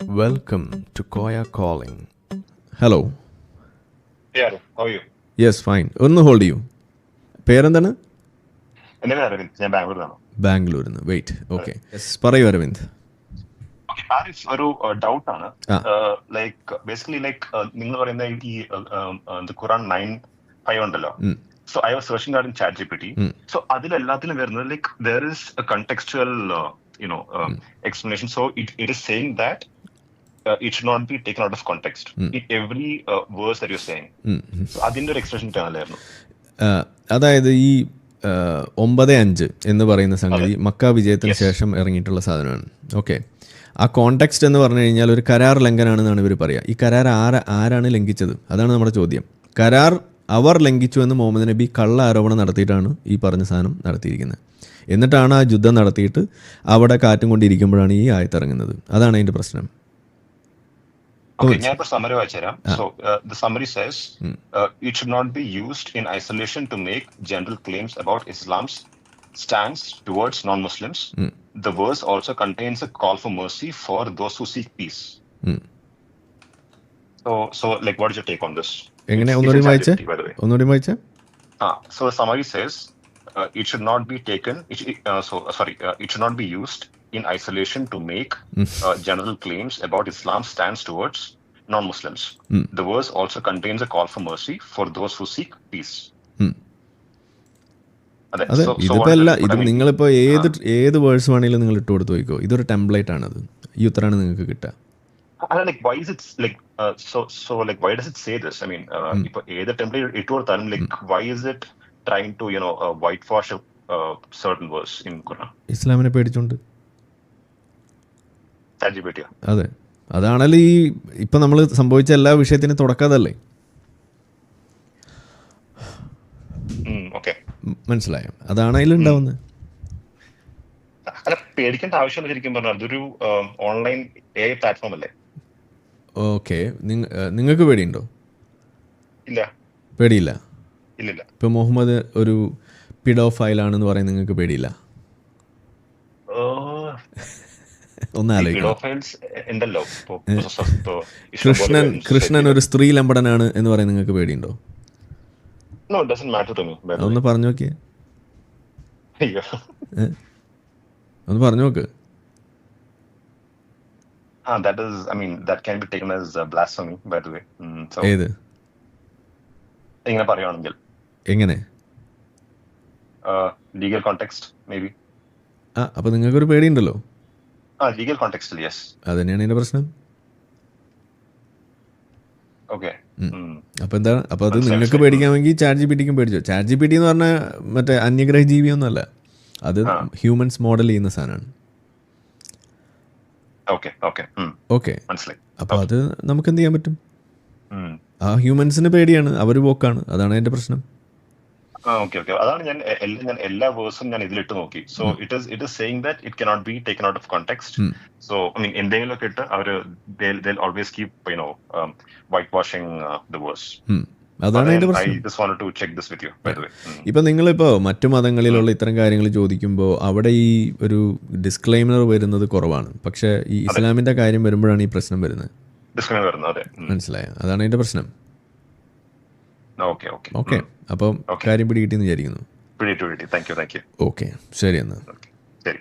Welcome to Koya Calling. Hello Yeah, how are you? Yes fine ഒന്ന് hold ചെയ്യൂ. പേരെന്താണ്? എന്റെ പേര് അരവിന്ദ്. ഞാൻ ബാംഗ്ലൂരിലാണ്. ബാംഗ്ലൂരിൽ നിന്ന് വെയിറ്റ് ഓക്കെ പറയൂ അരവിന്ദ്. ആരിഫ് ഒരു ഡൗട്ട് ആണ്. ആ. ലൈക്ക് ബേസിക്കലി ലൈക്ക് നിങ്ങൾ പറയുന്ന ഈ ഖുറാൻ നയൻ ഫൈവ് ഉണ്ടല്ലോ. So I was searching out in chat G P T. So അതിലെല്ലാത്തിലും വരുന്നത് like there is contextual you know explanation so it it is saying that it should not be taken out of every in every verse there you saying um, um. അതിന്റെ ഒരു expression കിട്ടാനല്ലായിരുന്നു ആ, അതായത് ഈ ഒമ്പത് അഞ്ച് എന്ന് പറയുന്ന സംഗതി മക്ക വിജയത്തിന് ശേഷം ഇറങ്ങിയിട്ടുള്ള സാധനമാണ്. ഓക്കെ ആ കോണ്ടെക്സ്റ്റ് എന്ന് പറഞ്ഞു കഴിഞ്ഞാൽ ഒരു കരാർ ലംഘനാണെന്നാണ് ഇവർ പറയുക ഈ കരാർ ആര ആരാണ് ലംഘിച്ചത്? അതാണ് നമ്മുടെ ചോദ്യം. കരാർ അവർ ലംഘിച്ചു എന്ന് മുഹമ്മദ് നബി കള്ള ആരോപണം നടത്തിയിട്ടാണ് ഈ പറഞ്ഞ സാധനം നടത്തിയിരിക്കുന്നത്. എന്നിട്ടാണ് ആ യുദ്ധം നടത്തിയിട്ട് അവിടെ കാറ്റും കൊണ്ടിരിക്കുമ്പോഴാണ് ഈ ആയത്തിറങ്ങുന്നത് അതാണ് അതിന്റെ പ്രശ്നം. Okay, ഞാൻ ഇപ്പോൾ summary വായിച്ചുതരാം. So the summary says it should not be used in isolation to make general claims about Islam's stands towards non Muslims the verse also contains a call for mercy for those who seek peace um. So so like what is you take on this എങ്ങനെ? ഒന്നുകൂടി വായിച്ചേ? ഒന്നുകൂടി വായിച്ചേ? Ah, so the summary says uh, it should not be taken. It, it, uh, so uh, uh, in isolation to make uh, general claims about Islam's stance towards non-Muslims. Mm. The verse also contains a call for mercy for those who seek peace. Mm. അതെ, അതെ ഇതിപ്പോ അല്ല ഇത് നിങ്ങളിപ്പോ ഏത് ഏത് verse വേണമെങ്കിലും നിങ്ങൾ ഇട്ട് കൊടുത്തു പോയിക്കോ ഇതൊരു ടെംപ്ലേറ്റ് ആണത് ഈ ഉത്തരാണ് നിങ്ങൾക്ക് കിട്ടുക I mean, like, why is it like uh, so? So, like, why does it say this? I mean, uh, if either template it or like, why is it trying to you know uh, whitewash a uh, certain verse in Quran? ഇസ്ലാമിനെ പേടിച്ചുകൊണ്ട്. അതെ. അതാണല്ലോ ഈ ഇപ്പം നമ്മൾ സംഭവിച്ച എല്ലാ വിഷയത്തിനും തുടക്കാതല്ലേ? മനസ്സിലായ? അതാണ് അതിലുണ്ടാവുന്നത് അല്ല പേടിക്കേണ്ട ആവശ്യമില്ല ശരിക്കും പറഞ്ഞാൽ. അതൊരു ഓൺലൈൻ എ പ്ലാറ്റ്ഫോം അല്ലേ? ഓക്കെ. നിങ്ങൾക്ക് പേടിയുണ്ടോ? ഇല്ല. പേടിയില്ല? ഇല്ലില്ല. ഇപ്പൊ മുഹമ്മദ് ഒരു പിഡോ ഫയലാണെന്ന് പറയാൻ നിങ്ങൾക്ക് പേടിയില്ല? ഇഷ്ടംപോലെ കൃഷ്ണൻ കൃഷ്ണൻ ഒരു സ്ത്രീ ലംബടനാണ് എന്ന് പറയാൻ നിങ്ങൾക്ക് പേടിയുണ്ടോ? ഒന്ന് പറഞ്ഞു നോക്കിയേ ഒന്ന് പറഞ്ഞു നോക്ക്. That is i mean that can be taken as പറയുവാണെങ്കിൽ. എങ്ങനെ? ലീഗൽ കോണ്ടെക്സ്റ്റ് മേ ബി ആ അപ്പോൾ നിങ്ങൾക്കൊരു പേടിയുണ്ടല്ലോ. ആ ലീഗൽ കോണ്ടെക്സ്റ്റിൽ യെസ് അതന്നെയാണ് ഇതിന്റെ പ്രശ്നം? ഓക്കെ അപ്പോൾ എന്താണ് അപ്പോൾ അത് നിങ്ങൾക്ക് പേടിക്കാമെങ്കിൽ ചാറ്റ് ജി പി ടിക്കും പേടിച്ചോ. ചാറ്റ് ജി പി ടി എന്ന് പറഞ്ഞാൽ മറ്റേ അന്യഗ്രഹ ജീവി ജീവിയൊന്നുമല്ല അത് ഹ്യൂമൻസ് മോഡൽ ചെയ്യുന്ന സാധനമാണ്. ഓക്കെ അപ്പൊ അത് നമുക്ക് എന്ത് ചെയ്യാൻ പറ്റും? ആ ഹ്യൂമൻസിന് പേടിയാണ്. അവർ പോക്കാണ് അതാണ് എന്റെ പ്രശ്നം. ഓക്കെ ഓക്കെ അതാണ് ഞാൻ ഞാൻ എല്ലാ വേഴ്സും ഞാൻ ഇതിലിട്ട് നോക്കി. So it is it is saying that it cannot be taken out of context so I mean എന്തെങ്കിലും ഒക്കെ ഇട്ട് അവർ always keep you know white washing the verse അതാണ് അതിന്റെ പ്രശ്നം. ഇപ്പൊ നിങ്ങളിപ്പോ മറ്റു മതങ്ങളിലുള്ള ഇത്തരം കാര്യങ്ങൾ ചോദിക്കുമ്പോൾ അവിടെ ഈ ഒരു ഡിസ്ക്ലൈമർ വരുന്നത് കുറവാണ്. പക്ഷെ ഈ ഇസ്ലാമിന്റെ കാര്യം വരുമ്പോഴാണ് ഈ പ്രശ്നം വരുന്നത്. മനസ്സിലായോ? അതാണ് അതിന്റെ പ്രശ്നം. ഓക്കെ അപ്പോൾ കാര്യം വിചാരിക്കുന്നു. പിടി thank you thank you okay ശരി എന്നാൽ ശരി.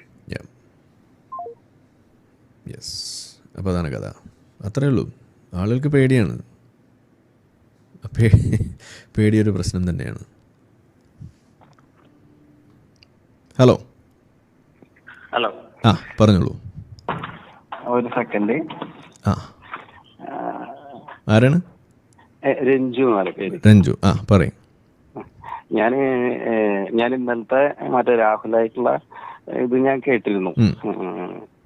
യെസ് അപ്പോൾ അതാണ് കഥ. അത്രേ ഉള്ളൂ. ആളുകൾക്ക് പേടിയാണ്. പേടിയൊരു പ്രശ്നം തന്നെയാണ്. ഹലോ ഹലോ ആ പറഞ്ഞോളൂ. ഒരു സെക്കൻഡ് ആ. ആരാണ്? രഞ്ജു രഞ്ജു. ആ പറയും. ഞാൻ ഞാൻ ഇന്നലത്തെ മറ്റേ രാഹുലായിട്ടുള്ള ഇത് ഞാൻ കേട്ടിരുന്നു.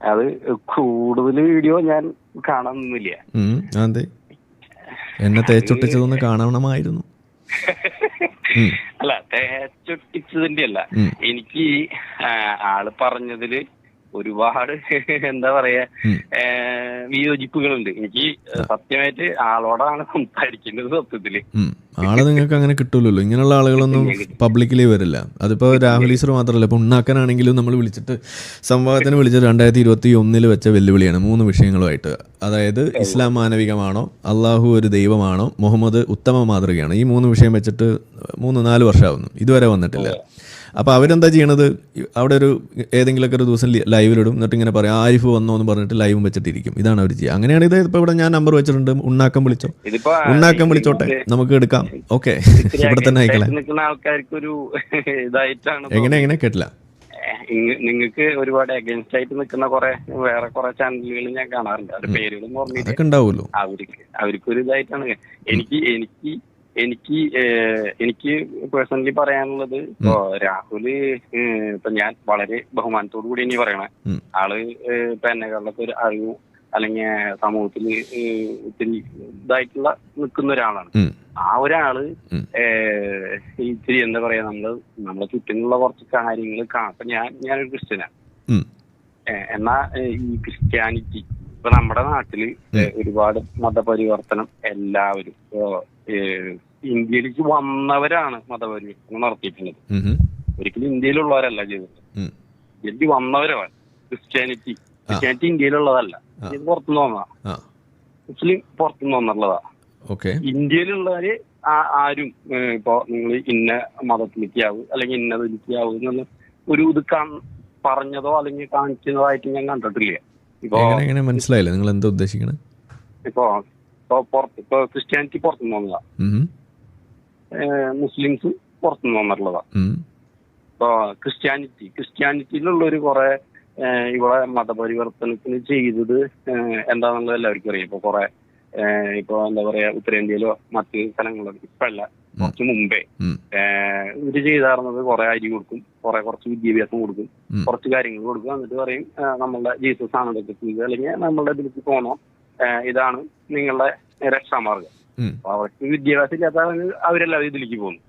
അത് കൂടുതൽ വീഡിയോ ഞാൻ കാണുന്നില്ല അതെ എന്നെ തേച്ചൊട്ടിച്ചതൊന്ന് കാണണമായിരുന്നു. അല്ല തേച്ചൊട്ടിച്ചതിന്റെ അല്ല എനിക്ക് ആൾ പറഞ്ഞതിൽ ഒരുപാട് എന്താ പറയാ. വിയോജിപ്പുകളുണ്ട്. എനിക്ക് സത്യമായിട്ട് ആളോടാണ് സംസാരിക്കുന്നത് സത്യത്തിൽ. ആളെ നിങ്ങൾക്ക് അങ്ങനെ കിട്ടൂലല്ലോ. ഇങ്ങനെയുള്ള ആളുകളൊന്നും പബ്ലിക്കിലി വരില്ല. അതിപ്പോ രാഹുൽ ഈശ്വർ മാത്രമല്ല. ഇപ്പൊ ഉണ്ണാക്കാനാണെങ്കിലും നമ്മൾ വിളിച്ചിട്ട് സംവാദത്തിന് വിളിച്ചത് രണ്ടായിരത്തി ഇരുപത്തി ഒന്നിൽ വെച്ച വെല്ലുവിളിയാണ്. മൂന്ന് വിഷയങ്ങളുമായിട്ട്. അതായത് ഇസ്ലാം മാനവികമാണോ അള്ളാഹു ഒരു ദൈവമാണോ മുഹമ്മദ് ഉത്തമ മാതൃകയാണ്? ഈ മൂന്ന് വിഷയം വെച്ചിട്ട് മൂന്ന് നാല് വർഷമാവുന്നു. ഇതുവരെ വന്നിട്ടില്ല. അപ്പോൾ അവരെന്താ ചെയ്യണത്? അവിടെ ഒരു ഏതെങ്കിലുമൊക്കെ ഒരു ദിവസം ലൈവിലിടും. എന്നിട്ട് ഇങ്ങനെ പറയും ആരിഫ് വന്നോ എന്ന് പറഞ്ഞിട്ട് ലൈവും വെച്ചിട്ടിരിക്കും. ഇതാണ് അവർ ചെയ്യുക. അങ്ങനെയാണ് ഇത് ഇപ്പോൾ ഇവിടെ ഞാൻ നമ്പർ വെച്ചിട്ടുണ്ട്. ഉണ്ണാക്കം വിളിച്ചോ? ഉണ്ണാക്കം വിളിച്ചോട്ടെ. നമുക്ക് എടുക്കാം. ഓക്കെ. ഇവിടെ തന്നെ അയക്കളെ എങ്ങനെ എങ്ങനെ കേട്ടില്ല? നിങ്ങൾക്ക് ഒരുപാട് അഗേൻസ്റ്റ് ആയിട്ട് നിൽക്കുന്ന കുറെ വേറെ കുറെ ചാനലുകൾ ഞാൻ കാണാറുണ്ട്. അത് പേരുകളും ഓർമ്മയില്ല. അവർക്ക് അവർക്കൊരു ഇതായിട്ടാണ്. എനിക്ക് എനിക്ക് എനിക്ക് എനിക്ക് പേഴ്സണലി പറയാനുള്ളത് ഇപ്പോ രാഹുൽ ഇപ്പൊ ഞാൻ വളരെ ബഹുമാനത്തോടു കൂടി ഇനി പറയണേ. ആൾ ഇപ്പൊ എന്നെക്കാളൊക്കെ ഒരു അറിവും അല്ലെങ്കിൽ സമൂഹത്തിൽ ഇത്തിരി ഇതായിട്ടുള്ള നിൽക്കുന്ന ഒരാളാണ്. ആ ഒരാൾ ഇത്തിരി എന്താ പറയാ നമ്മൾ നമ്മളെ ചുറ്റിനുള്ള കുറച്ച് കാര്യങ്ങൾ അപ്പൊ ഞാൻ ഞാനൊരു ക്രിസ്ത്യനാണ് എന്നാ ഈ ക്രിസ്ത്യാനിറ്റി ഇപ്പൊ നമ്മുടെ നാട്ടിൽ ഒരുപാട് മതപരിവർത്തനം എല്ലാവരും ഇന്ത്യയിലേക്ക് വന്നവരാണ് മതപരിവർത്തനം നടത്തിയിട്ടുള്ളത്. ഒരിക്കലും ഇന്ത്യയിലുള്ളവരല്ല ചെയ്തത്. ഇന്ത്യയിലേക്ക് വന്നവരാണ് ക്രിസ്ത്യാനിറ്റി. ക്രിസ്ത്യാനിറ്റി ഇന്ത്യയിലുള്ളതല്ല. ഇത് പുറത്തുനിന്ന് വന്നതാ. മുസ്ലിം പുറത്തുനിന്ന് വന്നുള്ളതാ ഇന്ത്യയിലുള്ളവര് ആരും ഇപ്പോ നിങ്ങൾ ഇന്ന മതത്തിലേക്ക് ആവും അല്ലെങ്കിൽ ഇന്ന ഇതിലേക്ക് ആവും എന്നുള്ള ഒരു ഇത് പറഞ്ഞതോ അല്ലെങ്കിൽ കാണിക്കുന്നതായിട്ട് ഞാൻ കണ്ടിട്ടില്ല. ഇപ്പൊ എങ്ങനെ മനസ്സിലായില്ല? നിങ്ങൾ എന്താ ഉദ്ദേശിക്കണേ? ഇപ്പൊ ഇപ്പൊ പുറത്ത് ഇപ്പൊ ക്രിസ്ത്യാനിറ്റി പുറത്തുനിന്ന് വന്നതാ. മുസ്ലിംസ് പുറത്തുനിന്ന് വന്നിട്ടുള്ളതാണ് ഇപ്പോ ക്രിസ്ത്യാനിറ്റി ക്രിസ്ത്യാനിറ്റിയിലുള്ള ഒരു കുറെ ഇവിടെ മതപരിവർത്തനത്തിന് ചെയ്തത് എന്താണെന്നുള്ളത് എല്ലാവർക്കും അറിയാം. ഇപ്പൊ കുറെ ഇപ്പൊ എന്താ പറയാ ഉത്തരേന്ത്യയിലോ മറ്റ് സ്ഥലങ്ങളിലോ ഇപ്പല്ല കുറച്ച് മുമ്പേ. ഇവർ ചെയ്താറുന്നത് കുറെ അരി കൊടുക്കും കുറെ കുറച്ച് വിദ്യാഭ്യാസം കൊടുക്കും കുറച്ച് കാര്യങ്ങൾ കൊടുക്കും. എന്നിട്ട് പറയും നമ്മളുടെ ജീസസ് ആണ് ഇതൊക്കെ ചെയ്തത് അല്ലെങ്കിൽ നമ്മളുടെ ഇതിലേക്ക് പോണോ? ഇതാണ് നിങ്ങളുടെ രക്ഷാമാർഗം. അവർക്ക് വിദ്യാഭ്യാസം ഇല്ലാത്ത അവരെല്ലാം ഇതിലേക്ക് പോകുന്നു.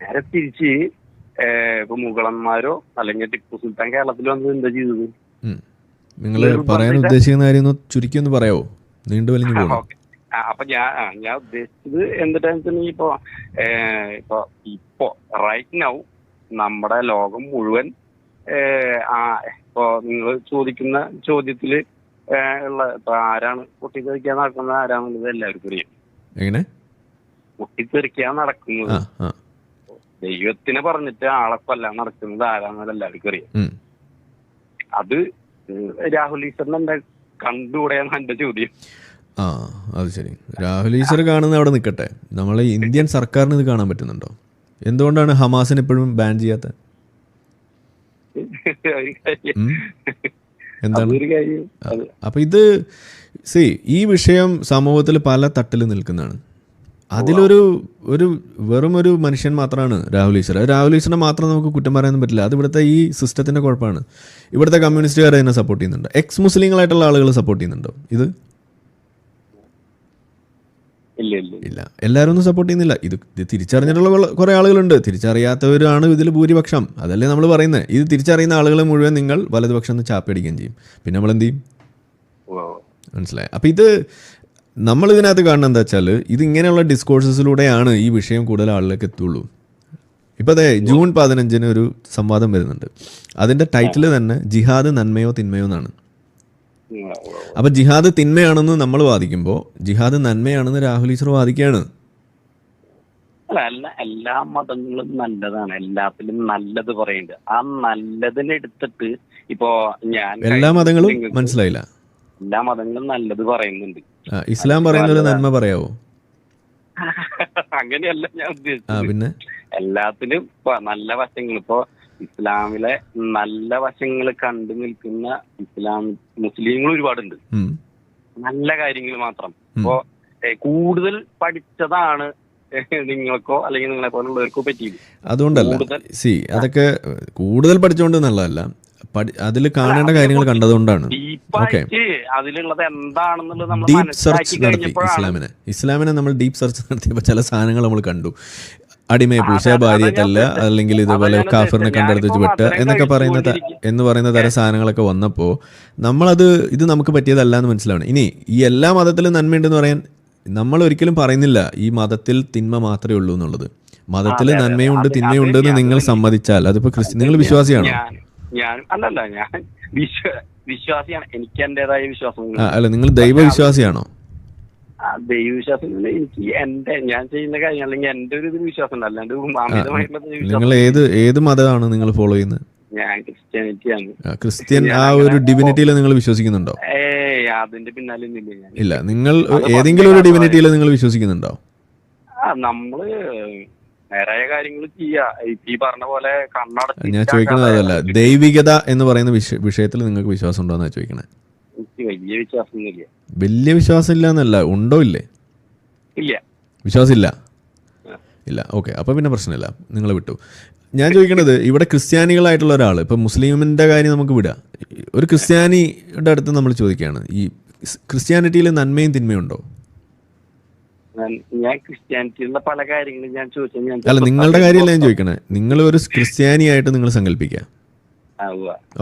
നേരെ തിരിച്ച് ഇപ്പൊ മുഗളന്മാരോ അല്ലെങ്കിൽ ടിപ്പു സുൽത്താൻ കേരളത്തിൽ വന്നത് എന്താ ചെയ്തത്? നിങ്ങൾ പറയാൻ ഉദ്ദേശിക്കുന്ന കാര്യം ചുരുക്കി ഒന്ന് പറയാവോ? നീണ്ടു വലിഞ്ഞു പോകും അപ്പൊ ഞാൻ ഞാൻ ഉദ്ദേശിച്ചത് എന്താ വെച്ചാൽ ഇപ്പൊ ഇപ്പൊ ഇപ്പൊ റൈറ്റ് നൗ നമ്മുടെ ലോകം മുഴുവൻ ഇപ്പൊ നിങ്ങൾ ചോദിക്കുന്ന ചോദ്യത്തിൽ ഉള്ള ഇപ്പൊ ആരാണ് പൊട്ടിത്തെറിക്കാൻ നടക്കുന്നത് ആരാണുള്ളത് എല്ലാവർക്കും അറിയാം. എങ്ങനെ? പൊട്ടിത്തെറിക്കാൻ നടക്കുന്നത് ദൈവത്തിനെ പറഞ്ഞിട്ട് ആളെ കൊല്ലാൻ നടക്കുന്നത് ആരാന്നല്ല എല്ലാവർക്കും അറിയാം. അത് രാഹുൽ ഈശ്വറിന് എന്താ കണ്ടുകൂടെയാണ് എന്റെ ചോദ്യം. ആ അത് ശരി. രാഹുൽ ഈശ്വർ കാണുന്ന അവിടെ നിൽക്കട്ടെ നമ്മളെ ഇന്ത്യൻ സർക്കാരിന് ഇത് കാണാൻ പറ്റുന്നുണ്ടോ? എന്തുകൊണ്ടാണ് ഹമാസിനെ എപ്പോഴും ബാൻ ചെയ്യാത്ത? എന്താണ്? അപ്പൊ ഇത് സി ഈ വിഷയം സമൂഹത്തിൽ പല തട്ടിൽ നിൽക്കുന്നതാണ്. അതിലൊരു ഒരു വെറും ഒരു മനുഷ്യൻ മാത്രമാണ് രാഹുൽ ഈശ്വർ. രാഹുൽ ഈശ്വറിനെ മാത്രം നമുക്ക് കുറ്റം പറയാനൊന്നും പറ്റില്ല. അത് ഇവിടുത്തെ ഈ സിസ്റ്റത്തിന്റെ കുഴപ്പമാണ്. ഇവിടുത്തെ കമ്മ്യൂണിസ്റ്റുകാർ അതിനെ സപ്പോർട്ട് ചെയ്യുന്നുണ്ട്. എക്സ് മുസ്ലിങ്ങളായിട്ടുള്ള ആളുകൾ സപ്പോർട്ട് ചെയ്യുന്നുണ്ടോ? ഇത്? ഇല്ല എല്ലാവരും ഒന്നും സപ്പോർട്ട് ചെയ്യുന്നില്ല. ഇത് തിരിച്ചറിഞ്ഞിട്ടുള്ള കുറെ- ആളുകളുണ്ട്. തിരിച്ചറിയാത്തവരാണ് ഇതിൽ ഭൂരിപക്ഷം. അതല്ലേ നമ്മൾ പറയുന്നത്. ഇത് തിരിച്ചറിയുന്ന ആളുകൾ മുഴുവൻ നിങ്ങൾ വലതുപക്ഷം എന്ന് ചാപ്പടിക്കുകയും ചെയ്യും. പിന്നെ നമ്മൾ എന്ത് ചെയ്യും. മനസ്സിലായി. അപ്പോൾ ഇത് നമ്മൾ ഇതിനകത്ത് കാണുന്നത് എന്താ വെച്ചാൽ ഇത് ഇങ്ങനെയുള്ള ഡിസ്കോഴ്സസിലൂടെയാണ് ഈ വിഷയം കൂടുതൽ ആളിലേക്ക് എത്തുള്ളൂ. ഇപ്പോൾ അതെ ജൂൺ പതിനഞ്ചിന് ഒരു സംവാദം വരുന്നുണ്ട്. അതിന്റെ ടൈറ്റിൽ തന്നെ ജിഹാദ് നന്മയോ തിന്മയോ എന്നാണ്. അപ്പോൾ ജിഹാദ് തിന്മയാണെന്ന് നമ്മൾ വാദിക്കുമ്പോൾ ജിഹാദ് നന്മയാണെന്ന് രാഹുൽ ഈശ്വർ വാദിക്കുകയാണ്. അല്ല എല്ലാ എല്ലാ മതങ്ങളും നല്ലതാണ്. എല്ലാത്തിലും നല്ലത് പറയുന്നുണ്ട്. ആ നല്ലതിനെടുത്തിട്ട് ഇപ്പോ ഞാൻ എല്ലാ മതങ്ങളും മനസ്സിലായില്ല. എല്ലാ മതങ്ങളും നല്ലത് പറയുന്നുണ്ട്. ഇസ്ലാം പറയുന്ന നന്മ പറയാവോ? അങ്ങനെയല്ല ഞാൻ ഉദ്ദേശിച്ചത്. പിന്നെ? എല്ലാത്തിലും നല്ല വശങ്ങൾ. ഇപ്പോ ഇസ്ലാമിലെ നല്ല വശങ്ങൾ കണ്ടു നിൽക്കുന്ന ഇസ്ലാം മുസ്ലിങ്ങൾ ഒരുപാടുണ്ട്. നല്ല കാര്യങ്ങൾ മാത്രം. ഇപ്പോ കൂടുതൽ പഠിച്ചതാണ് നിങ്ങൾക്കോ അല്ലെങ്കിൽ നിങ്ങളെ പോലുള്ളവർക്കോ പറ്റിയത്. അതുകൊണ്ടല്ല. കൂടുതൽ- സി അതൊക്കെ കൂടുതൽ പഠിച്ചുകൊണ്ട് പഠി അതിൽ കാണേണ്ട കാര്യങ്ങൾ കണ്ടതുകൊണ്ടാണ്. അതിലുള്ളത് എന്താണെന്നുള്ളത് ഡീപ്പ് സെർച്ച് നടത്തി ഇസ്ലാമിനെ. ഇസ്ലാമിനെ നമ്മൾ ഡീപ് സെർച്ച് നടത്തിയപ്പോൾ ചില സാധനങ്ങൾ നമ്മൾ കണ്ടു. അടിമയെ പൂശ ഭാര്യത്തല്ല അല്ലെങ്കിൽ ഇതുപോലെ കാഫറിനെ കണ്ടെടുത്ത് വെച്ച് വിട്ട് എന്നൊക്കെ പറയുന്ന എന്ന് പറയുന്ന തരം സാധനങ്ങളൊക്കെ വന്നപ്പോൾ നമ്മളത് ഇത് നമുക്ക് പറ്റിയതല്ല എന്ന് മനസ്സിലാവണം. ഇനി ഈ എല്ലാ മതത്തിലും നന്മയുണ്ടെന്ന് പറയാൻ നമ്മൾ ഒരിക്കലും പറയുന്നില്ല ഈ മതത്തിൽ തിന്മ മാത്രമേ ഉള്ളൂ എന്നുള്ളത്. മതത്തിൽ. നന്മയുണ്ട് തിന്മയുണ്ട് എന്ന് നിങ്ങൾ സമ്മതിച്ചാൽ അതിപ്പോ ക്രിസ്ത്യൻ നിങ്ങൾ വിശ്വാസിയാണോ? ഞാൻ അല്ലല്ല ഞാൻ വിശ്വ വിശ്വാസിയാണ്. എനിക്ക് എന്റേതായ വിശ്വാസം അല്ല നിങ്ങൾ ദൈവവിശ്വാസിയാണോ? ദൈവവിശ്വാസം എനിക്ക് എന്റെ ഞാൻ ചെയ്യുന്ന കാര്യം അല്ലെങ്കിൽ എന്റെ ഒരു ഇതിൽ വിശ്വാസം ഉണ്ട്. അല്ലാണ്ട് അമിതമായിട്ടുള്ള നിങ്ങൾ ഏത് ഏത് മതമാണ് നിങ്ങൾ ഫോളോ ചെയ്യുന്നത്? ഞാൻ ക്രിസ്ത്യാനിറ്റിയാണ്. ആണ് ക്രിസ്ത്യൻ ആ ഒരു ഡിവിനിറ്റിയിൽ നിങ്ങൾ വിശ്വസിക്കുന്നുണ്ടോ? അതിന്റെ പിന്നാലെ ഇല്ല നിങ്ങൾ ഏതെങ്കിലും ഒരു ഡിവിനിറ്റിയിൽ നിങ്ങൾ വിശ്വസിക്കുന്നുണ്ടോ? ആ നമ്മൾ നേരായ കാര്യങ്ങൾ ഈ പറഞ്ഞ പോലെ കണ്ണടച്ച് ഞാൻ ചോദിക്കുന്നത് അതല്ല. ദൈവികത എന്ന് പറയുന്ന വിഷയത്തിൽ നിങ്ങൾക്ക് വിശ്വാസം ഉണ്ടോ എന്നാണ് ചോദിക്കണേ വലിയ വിശ്വാസമൊന്നുമില്ല. വലിയ വിശ്വാസം ഇല്ല എന്നല്ല ഉണ്ടോ ഇല്ലേ? ഇല്ല. വിശ്വാസമില്ല? ഇല്ല. ഓക്കെ. അപ്പോൾ പിന്നെ പ്രശ്നമില്ല. നിങ്ങൾ വിട്ടു. ഞാൻ ചോദിക്കണത് ഇവിടെ ക്രിസ്ത്യാനികളായിട്ടുള്ള ഒരാൾ ഇപ്പം മുസ്ലിമിന്റെ കാര്യം നമുക്ക് വിടാം. ഒരു ക്രിസ്ത്യാനിയുടെ അടുത്ത് നമ്മൾ ചോദിക്കുകയാണ്. ഈ ക്രിസ്ത്യാനിറ്റിയിൽ നന്മയും തിന്മയും ഉണ്ടോ? ഞാൻ- ക്രിസ്ത്യാനിറ്റിയിലുള്ള പല കാര്യങ്ങളും ഞാൻ ചോദിച്ചത് ഞാൻ അല്ല നിങ്ങളുടെ കാര്യമല്ല ഞാൻ ചോദിക്കണേ? നിങ്ങൾ ഒരു ക്രിസ്ത്യാനിയായിട്ട് നിങ്ങൾ സങ്കല്പിക്കുക.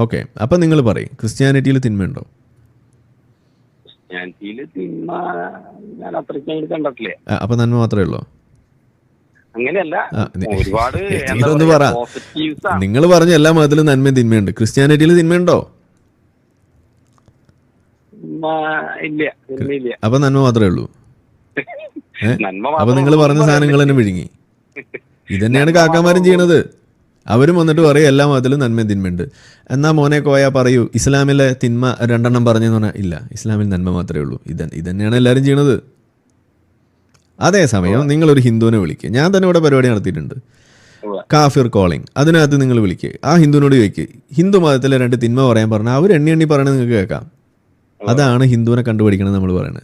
ഓക്കെ അപ്പൊ നിങ്ങൾ പറയും ക്രിസ്ത്യാനിറ്റിയിൽ തിന്മയുണ്ടോ തിന്മ ഞാൻ അത്രയ്ക്ക് അങ്ങോട്ട് കണ്ടിട്ടില്ല. ആ, അപ്പം നന്മ മാത്രമേ ഉള്ളൂ? അങ്ങനെയല്ല ഒരുപാട് ഇതൊന്ന് പറ. നിങ്ങൾ പറഞ്ഞ എല്ലാ മതത്തിലും നന്മയും തിന്മയുണ്ട്. ക്രിസ്ത്യാനിറ്റിയിൽ തിന്മയുണ്ടോ തിന്മ ഇല്ല അപ്പൊ നന്മ മാത്രമേ ഉള്ളൂ. അപ്പൊ നിങ്ങൾ പറഞ്ഞ സാധനങ്ങൾ തന്നെ വിഴുങ്ങി. ഇതന്നെയാണ് കാക്കാമാരും ചെയ്യണത്. അവരും വന്നിട്ട് പറയും എല്ലാ മതത്തിലും നന്മയും തിന്മയുണ്ട് എന്നാ മോനെ കോയ പറയൂ ഇസ്ലാമിലെ തിന്മ രണ്ടെണ്ണം പറഞ്ഞെന്ന് പറഞ്ഞാൽ ഇല്ല ഇസ്ലാമിൽ നന്മ മാത്രമേ ഉള്ളൂ. ഇത് ഇതന്നെയാണ് എല്ലാവരും ചെയ്യണത്. അതേസമയം നിങ്ങളൊരു ഹിന്ദുവിനെ വിളിക്കുക ഞാൻ തന്നെ ഇവിടെ പരിപാടി നടത്തിയിട്ടുണ്ട്. കാഫിർ കോളിംഗ്. അതിനകത്ത് നിങ്ങൾ വിളിക്കുക ആ ഹിന്ദുവിനോട് ചോദിക്കുക ഹിന്ദു മതത്തിലെ രണ്ട് തിന്മ പറയാൻ പറഞ്ഞാൽ അവർ എണ്ണി എണ്ണി പറയണത് നിങ്ങൾക്ക് കേൾക്കാം. അതാണ് ഹിന്ദുവിനെ കണ്ടുപിടിക്കണം നമ്മൾ ഉവ്വ.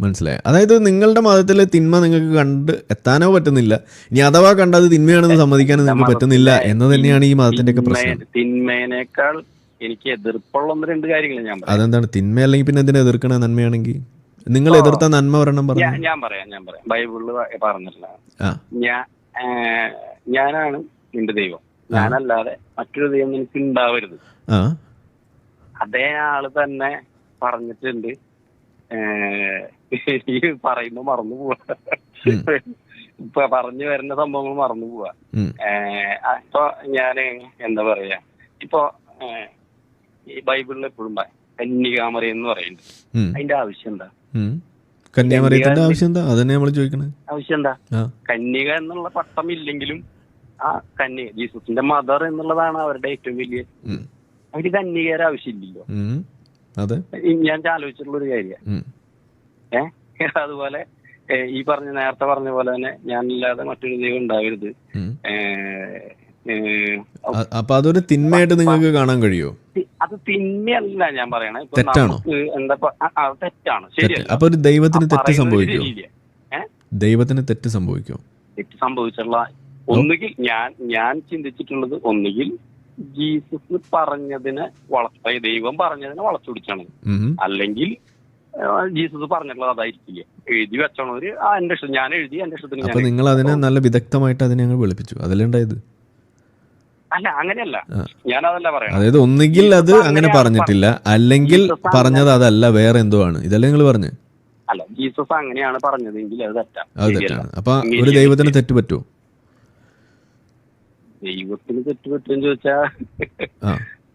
മനസ്സിലായി. അതായത് നിങ്ങളുടെ മതത്തിലെ തിന്മ നിങ്ങൾക്ക് കണ്ട് എത്താനോ പറ്റുന്നില്ല. ഇനി അഥവാ കണ്ടത് തിന്മയാണെന്ന് സമ്മതിക്കാനും നിങ്ങൾക്ക് പറ്റുന്നില്ല എന്ന് തന്നെയാണ് ഈ മതത്തിന്റെ ഒക്കെ പ്രശ്നം. തിന്മ- തിന്മേനേക്കാൾ എനിക്ക് എതിർപ്പുള്ള ഒന്ന് രണ്ട് കാര്യങ്ങൾ ഞാൻ അതെന്താണ്? തിന്മ അല്ലെങ്കിൽ പിന്നെ എന്തിനാ എതിർക്കണ നന്മയാണെങ്കിൽ? നിങ്ങൾ എതിർത്ത നന്മ ഒരെണ്ണം പറഞ്ഞു? ഞാൻ- പറയാം ഞാൻ പറയാം. ബൈബിളിൽ പറഞ്ഞില്ല ഞാൻ ഞാനാണ് നിന്റെ ദൈവം. ഞാനല്ലാതെ മറ്റൊരു ദൈവം നിനക്ക് ഉണ്ടാവരുത്. അതേ ആൾ തന്നെ പറഞ്ഞിട്ടുണ്ട്. ഈ പറയുമ്പോ മറന്നു പോവാ. ഇപ്പൊ പറഞ്ഞു വരുന്ന സംഭവങ്ങൾ മറന്നു പോവാ. അപ്പൊ ഞാൻ എന്താ പറയാ ഇപ്പൊ ഈ ബൈബിളിൽ എപ്പോഴും കന്യകാമറി എന്ന് പറയുന്നുണ്ട്. അതിന്റെ ആവശ്യം എന്താ. കന്യാമറിയത്തിന്റെ ആവശ്യം എന്താ? അതന്നെ നമ്മൾ ചോദിക്കണത് ആവശ്യം എന്താ? കന്യക എന്നുള്ള പട്ടം ഇല്ലെങ്കിലും ആ കന്യക ജീസസിന്റെ മദർ എന്നുള്ളതാണ് അവരുടെ ഏറ്റവും വലിയ അവർ കന്യകയുടെ ആവശ്യമില്ലല്ലോ. ഞാൻ ആലോചിച്ചിട്ടുള്ള ഒരു കാര്യമാണ് ഏ? ഏഹ് അതുപോലെ ഈ പറഞ്ഞ നേരത്തെ പറഞ്ഞ പോലെ തന്നെ ഞാനില്ലാതെ മറ്റൊരു ദൈവം ഉണ്ടാവരുത്. അപ്പൊ അതൊരു തിന്മയായിട്ട് നിങ്ങൾക്ക് കാണാൻ കഴിയുമോ അത് തിന്മയല്ല ഞാൻ പറയണേ. തെറ്റാണോ? എന്താ തെറ്റാണ്. ശരിയല്ല. അപ്പൊ ഒരു ദൈവത്തിന് തെറ്റ് സംഭവിക്കും? സംഭവിക്കുമോ ദൈവത്തിന് തെറ്റ് സംഭവിക്കുമോ തെറ്റ് സംഭവിച്ചുള്ള ഒന്നുകിൽ ഞാൻ ഞാൻ ചിന്തിച്ചിട്ടുള്ളത് ഒന്നുകിൽ ജീസസ് പറഞ്ഞതിനെ വളച്ച ദൈവം പറഞ്ഞതിനെ വളച്ചൊടിച്ചാണ്. അല്ലെങ്കിൽ ജീസസ് പറഞ്ഞിട്ടുള്ളത് അതായിരിക്കില്ല? എഴുതി വെച്ചോണവര് ആ എന്റെ ഇഷ്ടം ഞാൻ എഴുതി എന്റെ ഇഷ്ടത്തിന് ഞാൻ നിങ്ങൾ അതിനെ നല്ല വിദഗ്ധമായിട്ട് അതിനെ ഞങ്ങൾ വെളുപ്പിച്ചു. അതിലുണ്ടായത് അല്ല അങ്ങനെയല്ല. ഞാൻ അതല്ല പറയാം. അതായത് ഒന്നുകിൽ അത് അങ്ങനെ പറഞ്ഞിട്ടില്ല. അല്ലെങ്കിൽ പറഞ്ഞത് അതല്ല വേറെ എന്തോ ആണ്. ഇതല്ലേ നിങ്ങൾ പറഞ്ഞു? അല്ല ജീസസ് അങ്ങനെയാണ് പറഞ്ഞതെങ്കിൽ അത്. തെറ്റാണ്. അപ്പൊ ഒരു ദൈവത്തിന് തെറ്റ് പറ്റുമോ ദൈവത്തിന് തെറ്റുപറ്റുമെന്ന് ചോദിച്ചാ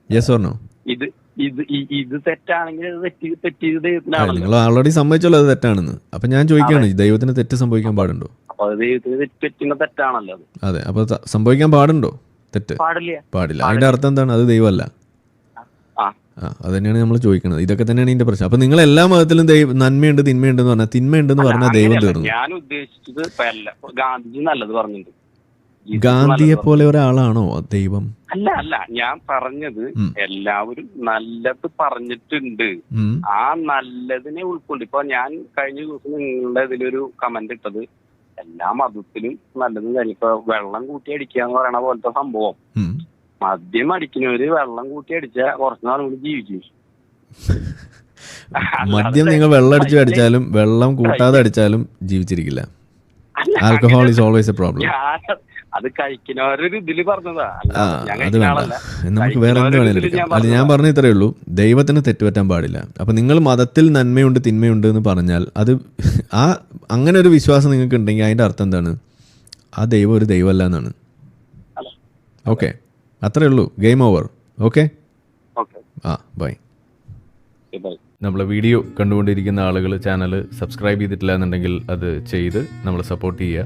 യെസ് പറഞ്ഞോ ഇത് ഇത് ഇത് തെറ്റാണെങ്കിൽ തെറ്റി തെറ്റിയത് ദൈവത്തിനാണ് നിങ്ങൾ ഓൾറെഡി സമ്മതിച്ചല്ലോ അത് തെറ്റാണെന്ന്. അപ്പൊ ഞാൻ ചോദിക്കുകയാണ് ദൈവത്തിന് തെറ്റ് സംഭവിക്കാൻ പാടുണ്ടോ? അപ്പൊ അത് ദൈവത്തിന് തെറ്റ് തെറ്റാണല്ലോ അതെ. അപ്പൊ സംഭവിക്കാൻ പാടുണ്ടോ? തെറ്റ്? പാടില്ല. പാടില്ല. അതിന്റെ അർത്ഥം എന്താണ്? അത് ദൈവമല്ല. ആ. അത് തന്നെയാണ് നമ്മൾ ചോദിക്കുന്നത് ഇതൊക്കെ തന്നെയാണ് ഇതിന്റെ പ്രശ്നം. അപ്പൊ നിങ്ങൾ എല്ലാ മതത്തിലും ദൈവം നന്മയുണ്ട് തിന്മയുണ്ട് എന്ന് പറഞ്ഞാൽ തിന്മയുണ്ടെന്ന് പറഞ്ഞാൽ ദൈവം. തീർന്നു. ഞാൻ ഉദ്ദേശിച്ചത് ഗാന്ധിജി നല്ലത് പറഞ്ഞിട്ടുണ്ട്. ഗാന്ധിയെ പോലെ ഒരാളാണോ ദൈവം? അല്ല അല്ല ഞാൻ പറഞ്ഞത് എല്ലാവരും നല്ലത് പറഞ്ഞിട്ടുണ്ട്. ആ നല്ലതിനെ ഉൾക്കൊണ്ട്. ഇപ്പൊ ഞാൻ കഴിഞ്ഞ ദിവസം നിങ്ങളുടെ ഇതിലൊരു കമന്റ് ഇട്ടത്. എല്ലാ മതത്തിലും നല്ലതും ഇപ്പൊ വെള്ളം കൂട്ടി അടിക്കുക എന്ന് പറയണ പോലത്തെ സംഭവം. മദ്യം അടിക്കുന്നവര് വെള്ളം കൂട്ടി അടിച്ചാൽ കുറച്ചുനാൾ കൂടി ജീവിക്കും. മദ്യം നിങ്ങൾ വെള്ളം അടിച്ചു അടിച്ചാലും വെള്ളം കൂട്ടാതെ അടിച്ചാലും ജീവിച്ചിരിക്കില്ല. Alcohol is always a problem അത് കഴിക്കുന്നവരൊരു ഇതിൽ പറഞ്ഞതാ. അല്ല, ഞാൻ അത് വേണ്ട. നമുക്ക് വേറെ എന്ത് കഴിക്കുന്നവരൊരു വേണേലും ഇതിൽ ഞാൻ. പറഞ്ഞ ഇത്രയേ ഉള്ളൂ. ദൈവത്തിന് തെറ്റുപറ്റാൻ പാടില്ല. അപ്പൊ നിങ്ങൾ മതത്തിൽ നന്മയുണ്ട് തിന്മയുണ്ട് എന്ന് പറഞ്ഞാൽ അത് ആ അങ്ങനെ ഒരു വിശ്വാസം നിങ്ങൾക്ക് ഉണ്ടെങ്കിൽ അതിന്റെ അർത്ഥം എന്താണ്? ആ ദൈവം ഒരു ദൈവമല്ല എന്നാണ്. അല്ല. ഓക്കെ. അത്രേ ഉള്ളൂ. Game over okay? ഓക്കെ. ആ ബൈ ബൈ നമ്മളെ വീഡിയോ കണ്ടുകൊണ്ടിരിക്കുന്ന ആളുകൾ ചാനൽ സബ്സ്ക്രൈബ് ചെയ്തിട്ടില്ല എന്നുണ്ടെങ്കിൽ അത് ചെയ്ത് നമ്മളെ സപ്പോർട്ട് ചെയ്യുക.